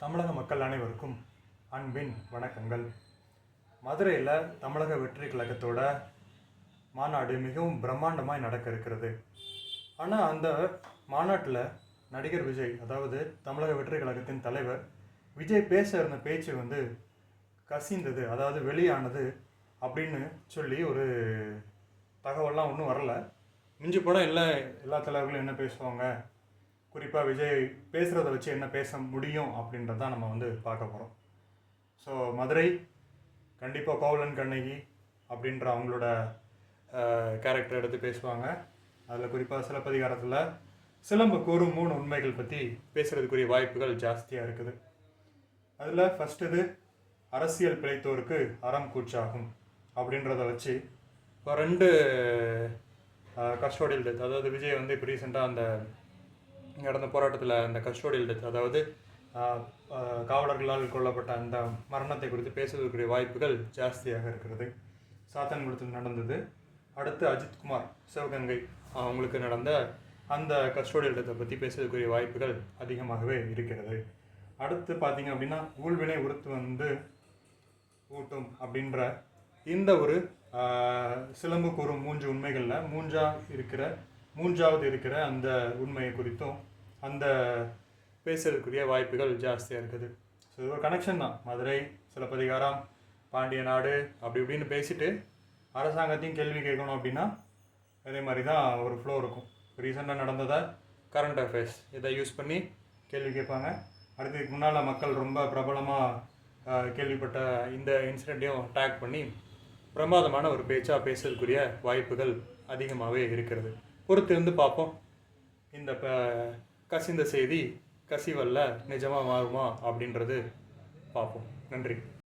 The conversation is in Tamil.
தமிழக மக்கள் அனைவருக்கும் அன்பின் வணக்கங்கள். மதுரையில் தமிழக வெற்றி கழகத்தோட மாநாடு மிகவும் பிரம்மாண்டமாக நடக்க இருக்கிறது ஆனால் அந்த மாநாட்டில் நடிகர் விஜய் அதாவது தமிழக வெற்றி கழகத்தின் தலைவர் விஜய் பேச இருந்த பேச்சு வந்து கசிந்தது அதாவது வெளியானது அப்படின்னு சொல்லி ஒரு தகவல்லாம் ஒன்றும் வரல. மிஞ்சி போனால் இல்லை எல்லா தலைவர்களும் என்ன பேசுவாங்க குறிப்பாக விஜய் பேசுகிறத வச்சு என்ன பேச முடியும் அப்படின்றத நம்ம வந்து பார்க்க போகிறோம் ஸோ மதுரை கண்டிப்பாக கோவலன் கண்ணகி அப்படின்ற அவங்களோட கேரக்டர் எடுத்து பேசுவாங்க. அதில் குறிப்பாக சிலப்பதிகாரத்தில் சிலம்பு கூறும் மூணு உண்மைகள் பற்றி பேசுகிறதுக்குரிய வாய்ப்புகள் ஜாஸ்தியாக இருக்குது. அதில் ஃபஸ்ட்டு இது அரசியல் பிழைத்தோருக்கு அறம் கூச்சாகும் அப்படின்றத வச்சு இப்போ ரெண்டு கஸ்டோடியல் டெத் அதாவது விஜய் வந்து இப்போ ரீசெண்டாக அந்த நடந்த போராட்டத்தில் அந்த கஸ்டோடியல் டெத் அதாவது காவலர்களால் கொல்லப்பட்ட அந்த மரணத்தை குறித்து பேசுவதற்குரிய வாய்ப்புகள் ஜாஸ்தியாக இருக்கிறது. சாத்தான்குளத்தில் நடந்தது. அடுத்து அஜித்குமார் சிவகங்கை அவங்களுக்கு நடந்த அந்த கஸ்டோடியல் டெத்தை பற்றி பேசுவதற்குரிய வாய்ப்புகள் அதிகமாகவே இருக்கிறது. அடுத்து பார்த்திங்க அப்படின்னா ஊழ்வினை உறுத்து வந்து ஊட்டும் அப்படின்ற இந்த ஒரு சிலம்பு கூறும் மூன்று உண்மைகளில் மூன்றாக இருக்கிற மூன்றாவது இருக்கிற அந்த உண்மையை குறித்தும் அந்த பேசுறதுக்குரிய வாய்ப்புகள் ஜாஸ்தியாக இருக்குது. ஸோ இது ஒரு கனெக்ஷன் தான். மதுரை சிலப்பதிகாரம் பாண்டிய நாடு அப்படி இப்படின்னு பேசிட்டு அரசாங்கத்தையும் கேள்வி கேட்கணும் அப்படின்னா அதே மாதிரி தான் ஒரு ஃப்ளோ இருக்கும். ரீசெண்டாக நடந்ததை கரண்ட் அஃபேர்ஸ் இதை யூஸ் பண்ணி கேள்வி கேட்பாங்க. அடுத்து இதுக்கு முன்னால் மக்கள் ரொம்ப பிரபலமாக கேள்விப்பட்ட இந்த இன்சிடெண்ட்டையும் டேக் பண்ணி பிரமாதமான ஒரு பேச்சாக பேசுறதுக்குரிய வாய்ப்புகள் அதிகமாகவே இருக்கிறது. பொறுத்து இருந்து பார்ப்போம். இந்த ப- கசிந்த செய்தி கசிவல்ல நிஜமாக மாறுமா அப்படின்றது பார்ப்போம். நன்றி.